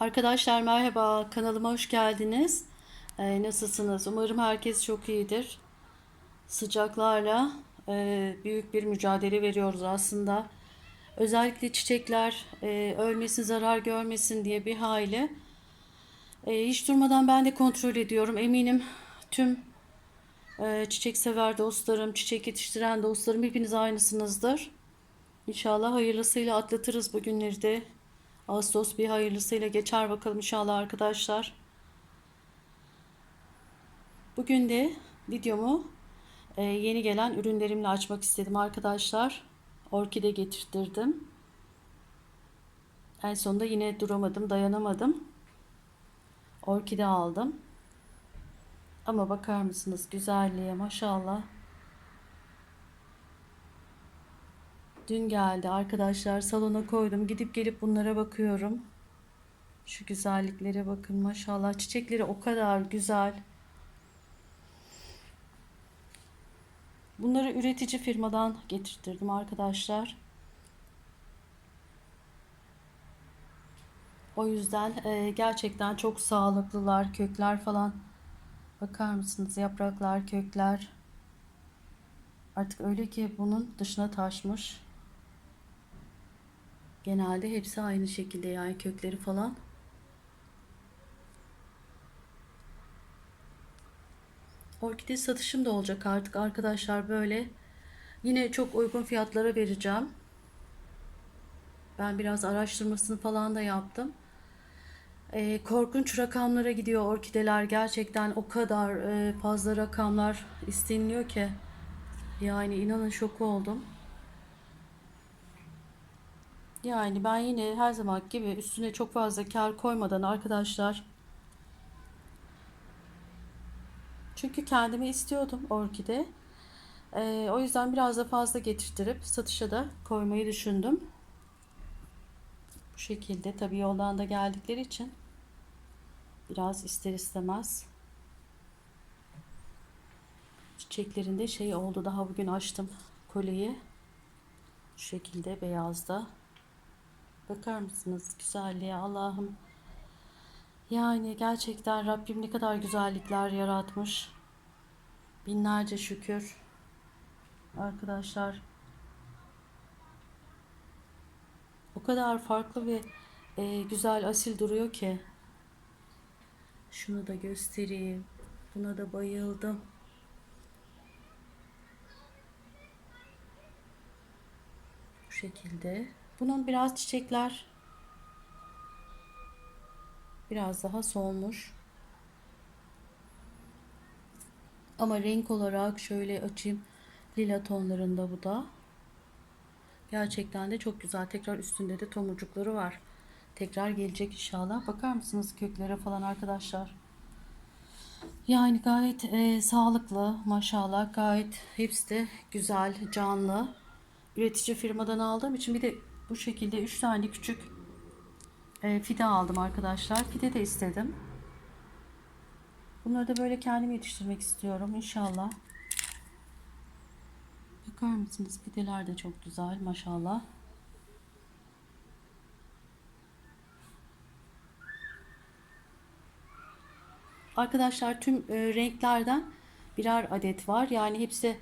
Arkadaşlar merhaba, kanalıma hoş geldiniz. Ee, nasılsınız? Umarım herkes çok iyidir. Sıcaklarla e, büyük bir mücadele veriyoruz aslında. Özellikle çiçekler e, ölmesin, zarar görmesin diye bir hayli. E, hiç durmadan ben de kontrol ediyorum. Eminim tüm e, çiçek sever dostlarım, çiçek yetiştiren dostlarım hepiniz aynısınızdır. İnşallah hayırlısıyla atlatırız bu günleri de. Ağustos bir hayırlısıyla geçer bakalım inşallah arkadaşlar. Bugün de videomu e, yeni gelen ürünlerimle açmak istedim arkadaşlar. Orkide getirttirdim. En sonunda yine duramadım, dayanamadım. Orkide aldım. Ama bakar mısınız güzelliğe maşallah. Dün geldi arkadaşlar salona koydum. Gidip gelip bunlara bakıyorum. Şu güzelliklere bakın maşallah. Çiçekleri o kadar güzel. Bunları üretici firmadan getirttirdim arkadaşlar. O yüzden e, gerçekten çok sağlıklılar. Kökler falan. Bakar mısınız? Yapraklar, kökler. Artık öyle ki bunun dışına taşmış. Genelde hepsi aynı şekilde yani kökleri falan. Orkide satışım da olacak artık arkadaşlar böyle. Yine çok uygun fiyatlara vereceğim. Ben biraz araştırmasını falan da yaptım. Ee, korkunç rakamlara gidiyor orkideler. Gerçekten o kadar e, fazla rakamlar isteniliyor ki. Yani inanın şok oldum. Yani ben yine her zaman gibi üstüne çok fazla kar koymadan arkadaşlar. Çünkü kendimi istiyordum orkide. Ee, o yüzden biraz da fazla getirtirip satışa da koymayı düşündüm. Bu şekilde tabii yoldan da geldikleri için biraz ister istemez çiçeklerinde şey oldu daha bugün açtım kolyeyi şu şekilde beyazda bakar mısınız güzelliğe? Allah'ım. Yani gerçekten Rabbim ne kadar güzellikler yaratmış. Binlerce şükür. Arkadaşlar o kadar farklı ve e, güzel asil duruyor ki. Şunu da göstereyim. Buna da bayıldım. Bu şekilde. Bunun biraz çiçekler biraz daha solmuş. Ama renk olarak şöyle açayım. Lila tonlarında bu da. Gerçekten de çok güzel. Tekrar üstünde de tomurcukları var. Tekrar gelecek inşallah. Bakar mısınız köklere falan arkadaşlar? Yani gayet e, sağlıklı maşallah. Gayet hepsi de güzel, canlı üretici firmadan aldığım için bir de bu şekilde 3 tane küçük e, fide aldım arkadaşlar. Fide de istedim. Bunları da böyle kendim yetiştirmek istiyorum inşallah. Bakar mısınız? Fideler de çok güzel maşallah. Arkadaşlar tüm e, renklerden birer adet var. Yani hepsi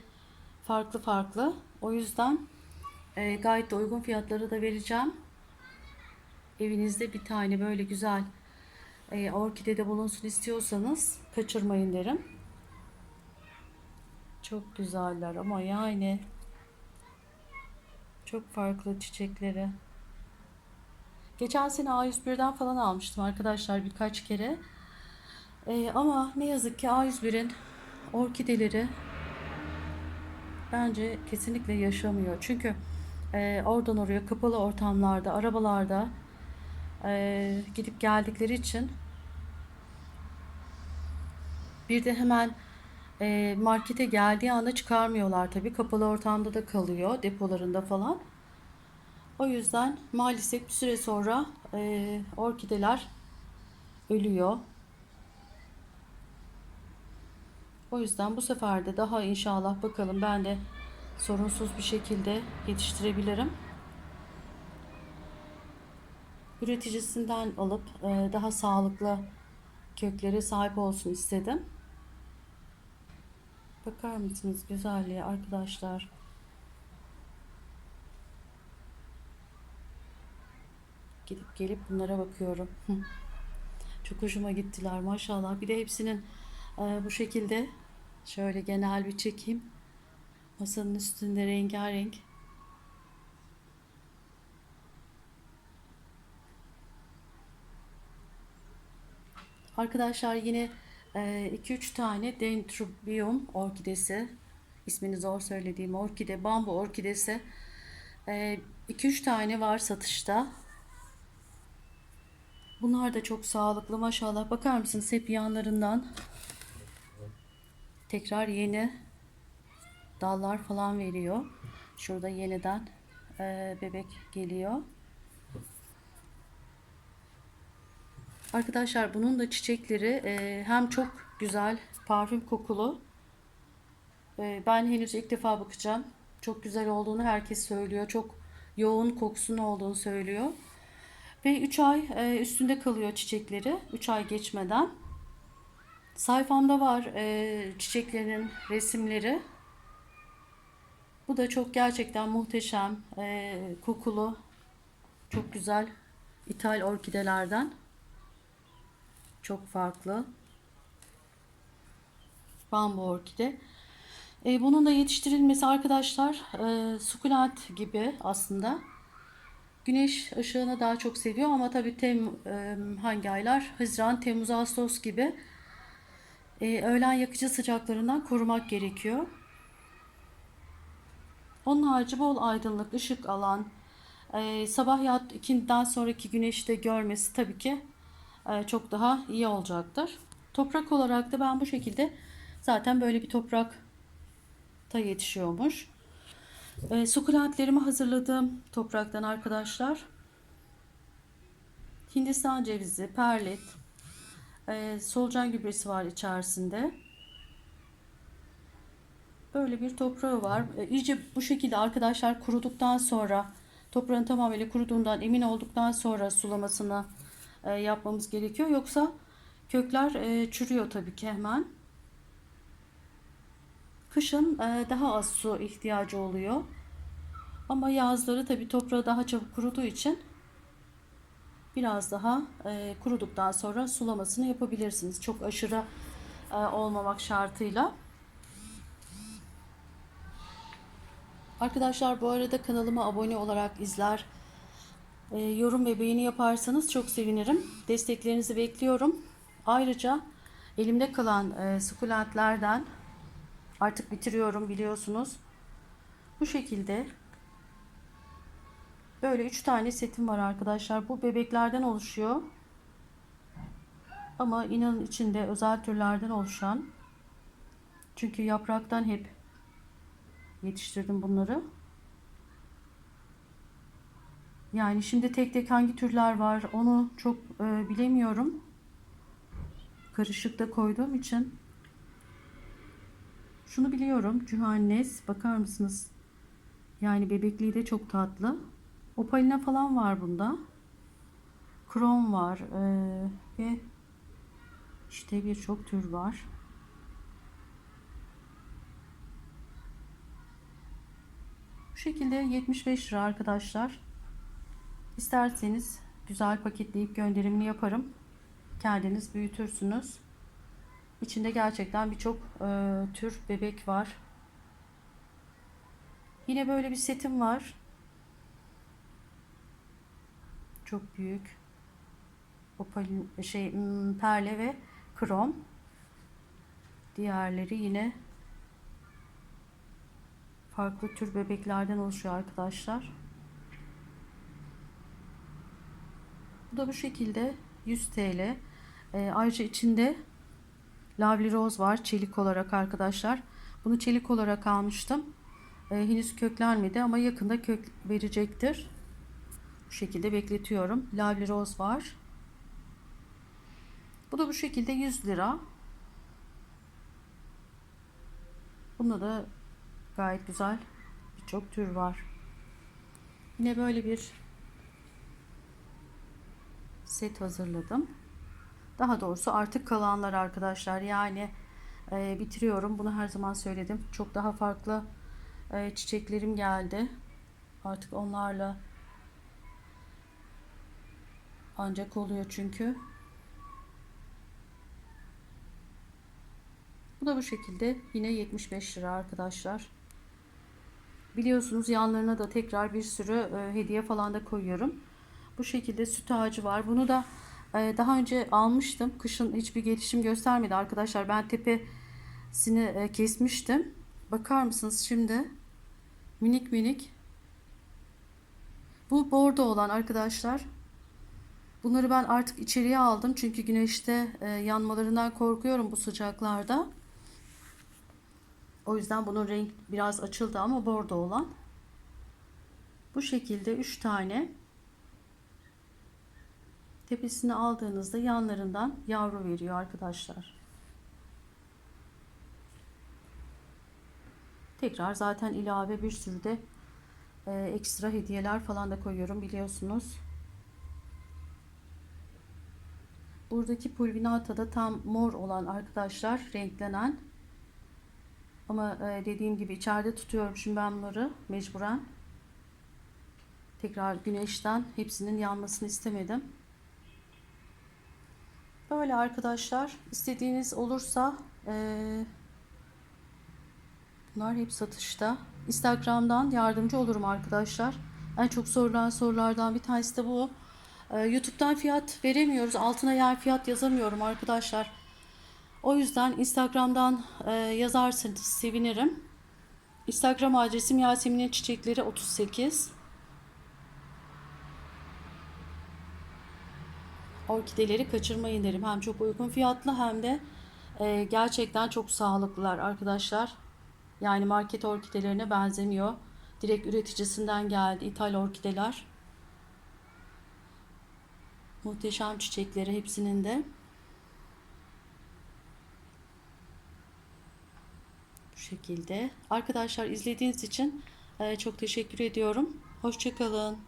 farklı farklı. O yüzden e, gayet de uygun fiyatları da vereceğim. Evinizde bir tane böyle güzel e, orkide de bulunsun istiyorsanız kaçırmayın derim. Çok güzeller ama yani çok farklı çiçekleri. Geçen sene A101'den falan almıştım arkadaşlar birkaç kere. E, ama ne yazık ki A101'in orkideleri bence kesinlikle yaşamıyor. Çünkü e, oradan oraya kapalı ortamlarda, arabalarda e, gidip geldikleri için bir de hemen e, markete geldiği anda çıkarmıyorlar tabii. Kapalı ortamda da kalıyor depolarında falan. O yüzden maalesef bir süre sonra e, orkideler ölüyor. O yüzden bu sefer de daha inşallah bakalım ben de sorunsuz bir şekilde yetiştirebilirim. üreticisinden alıp e, daha sağlıklı köklere sahip olsun istedim. Bakar mısınız güzelliğe arkadaşlar? Gidip gelip bunlara bakıyorum. Çok hoşuma gittiler maşallah. Bir de hepsinin e, bu şekilde şöyle genel bir çekeyim. Masanın üstünde rengarenk. Arkadaşlar yine 2-3 tane Dendrobium orkidesi ismini zor söylediğim orkide, bambu orkidesi 2-3 tane var satışta. Bunlar da çok sağlıklı maşallah. Bakar mısınız hep yanlarından tekrar yeni dallar falan veriyor. Şurada yeniden e, bebek geliyor. Arkadaşlar bunun da çiçekleri e, hem çok güzel parfüm kokulu. E, ben henüz ilk defa bakacağım. Çok güzel olduğunu herkes söylüyor. Çok yoğun kokusunun olduğunu söylüyor. Ve 3 ay e, üstünde kalıyor çiçekleri. 3 ay geçmeden. Sayfamda var e, çiçeklerin resimleri. Bu da çok gerçekten muhteşem, e, kokulu, çok güzel ithal orkidelerden. Çok farklı. Bambu orkide. E, bunun da yetiştirilmesi arkadaşlar e, sukulent gibi aslında. Güneş ışığını daha çok seviyor ama tabii tem, e, hangi aylar? Haziran, Temmuz, Ağustos gibi e, öğlen yakıcı sıcaklarından korumak gerekiyor. Onun harici bol aydınlık, ışık alan, e, sabah yat ikinden sonraki güneşte görmesi tabii ki e, çok daha iyi olacaktır. Toprak olarak da ben bu şekilde zaten böyle bir toprakta yetişiyormuş. E, sukulentlerimi hazırladığım topraktan arkadaşlar. Hindistan cevizi, perlit, e, solucan gübresi var içerisinde. Böyle bir toprağı var. E, iyice bu şekilde arkadaşlar kuruduktan sonra toprağın tamamıyla kuruduğundan emin olduktan sonra sulamasını e, yapmamız gerekiyor. Yoksa kökler e, çürüyor tabii ki hemen. Kışın daha az su ihtiyacı oluyor. Ama yazları tabii toprağı daha çabuk kuruduğu için biraz daha kuruduktan sonra sulamasını yapabilirsiniz. Çok aşırı olmamak şartıyla. Arkadaşlar bu arada kanalıma abone olarak izler, e, yorum ve beğeni yaparsanız çok sevinirim. Desteklerinizi bekliyorum. Ayrıca elimde kalan e, sukulentlerden artık bitiriyorum biliyorsunuz. Bu şekilde böyle 3 tane setim var arkadaşlar. Bu bebeklerden oluşuyor. Ama inanın içinde özel türlerden oluşan. Çünkü yapraktan hep yetiştirdim bunları. Yani şimdi tek tek hangi türler var onu çok e, bilemiyorum. Karışıkta koyduğum için. Şunu biliyorum. Cühannes. Bakar mısınız? Yani bebekliği de çok tatlı. Opalina falan var bunda. Krom var. E, ve işte birçok tür var. Şekilde 75 lira arkadaşlar. İsterseniz güzel paketleyip gönderimini yaparım. Kendiniz büyütürsünüz. İçinde gerçekten birçok e, tür bebek var. Yine böyle bir setim var. Çok büyük. Opalin şey hmm, perle ve krom. Diğerleri yine farklı tür bebeklerden oluşuyor arkadaşlar. Bu da bu şekilde 100 TL. E, ayrıca içinde lavli roz var çelik olarak arkadaşlar. Bunu çelik olarak almıştım. E, henüz köklenmedi ama yakında kök verecektir. Bu şekilde bekletiyorum. Lavli roz var. Bu da bu şekilde 100 lira. Bunda da gayet güzel birçok tür var. Yine böyle bir set hazırladım. Daha doğrusu artık kalanlar arkadaşlar. Yani e, bitiriyorum. Bunu her zaman söyledim. Çok daha farklı e, çiçeklerim geldi. Artık onlarla ancak oluyor çünkü. Bu da bu şekilde yine 75 lira arkadaşlar. Biliyorsunuz yanlarına da tekrar bir sürü e, hediye falan da koyuyorum. Bu şekilde süt ağacı var. Bunu da e, daha önce almıştım. Kışın hiçbir gelişim göstermedi arkadaşlar. Ben tepesini e, kesmiştim. Bakar mısınız şimdi? Minik minik. Bu bordo olan arkadaşlar. Bunları ben artık içeriye aldım. Çünkü güneşte e, yanmalarından korkuyorum bu sıcaklarda. O yüzden bunun renk biraz açıldı ama bordo olan. Bu şekilde 3 tane tepesini aldığınızda yanlarından yavru veriyor arkadaşlar. Tekrar zaten ilave bir sürü de e, ekstra hediyeler falan da koyuyorum biliyorsunuz. Buradaki pulvinata da tam mor olan arkadaşlar renklenen. Ama e, dediğim gibi içeride tutuyorum şimdi ben bunları mecburen. Tekrar güneşten hepsinin yanmasını istemedim. Böyle arkadaşlar istediğiniz olursa e, bunlar hep satışta. Instagram'dan yardımcı olurum arkadaşlar. En çok sorulan sorulardan bir tanesi de bu. E, YouTube'dan fiyat veremiyoruz. Altına yer fiyat yazamıyorum arkadaşlar. O yüzden Instagram'dan e, yazarsanız sevinirim. Instagram adresim Yasemin'in Çiçekleri 38. Orkideleri kaçırmayın derim. Hem çok uygun fiyatlı hem de e, gerçekten çok sağlıklılar arkadaşlar. Yani market orkidelerine benzemiyor. Direkt üreticisinden geldi ithal orkideler. Muhteşem çiçekleri hepsinin de. Şekilde. Arkadaşlar izlediğiniz için e, çok teşekkür ediyorum. Hoşçakalın.